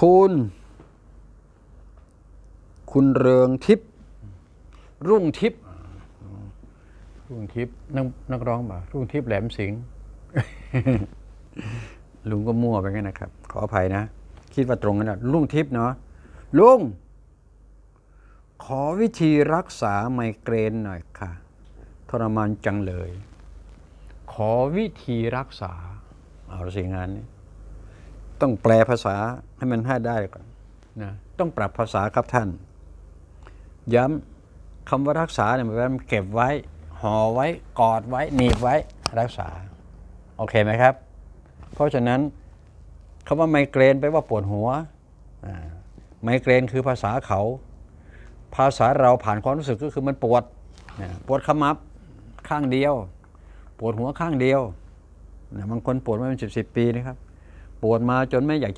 คุณ คุณเรืองทิพย์รุ่งทิพย์รุ่งทิพย์นักนักร้องป่ะรุ่งทิพย์แหลมสิงห์ลุงก็มั่วไปงั้นนะครับ ขออภัยนะ คิดว่าตรงนั้นนะลุงทิพย์เนาะลุง ขอวิธีรักษาไมเกรนหน่อยค่ะ ทรมานจังเลย ขอวิธีรักษา เอาละสิงานนี้ ต้องแปลภาษาให้มันให้ได้ก่อนนะต้องปรับภาษาครับท่าน ย้ำคำว่ารักษาเนี่ยหมายความว่าเก็บไว้ห่อไว้กอดไว้หนีบไว้รักษา โอเคไหมครับ เพราะฉะนั้นคำว่าไมเกรนแปว่าปวดหัวไมเกรนคือภาษาเขา ภาษาเราผ่านความรู้สึกก็คือมันปวดปวดขมับข้างเดียว ปวดหัวข้างเดียวนะบางคนปวดมาเป็นสิบสิบปีนะครับ ปวดมาจนไม่อยากจะ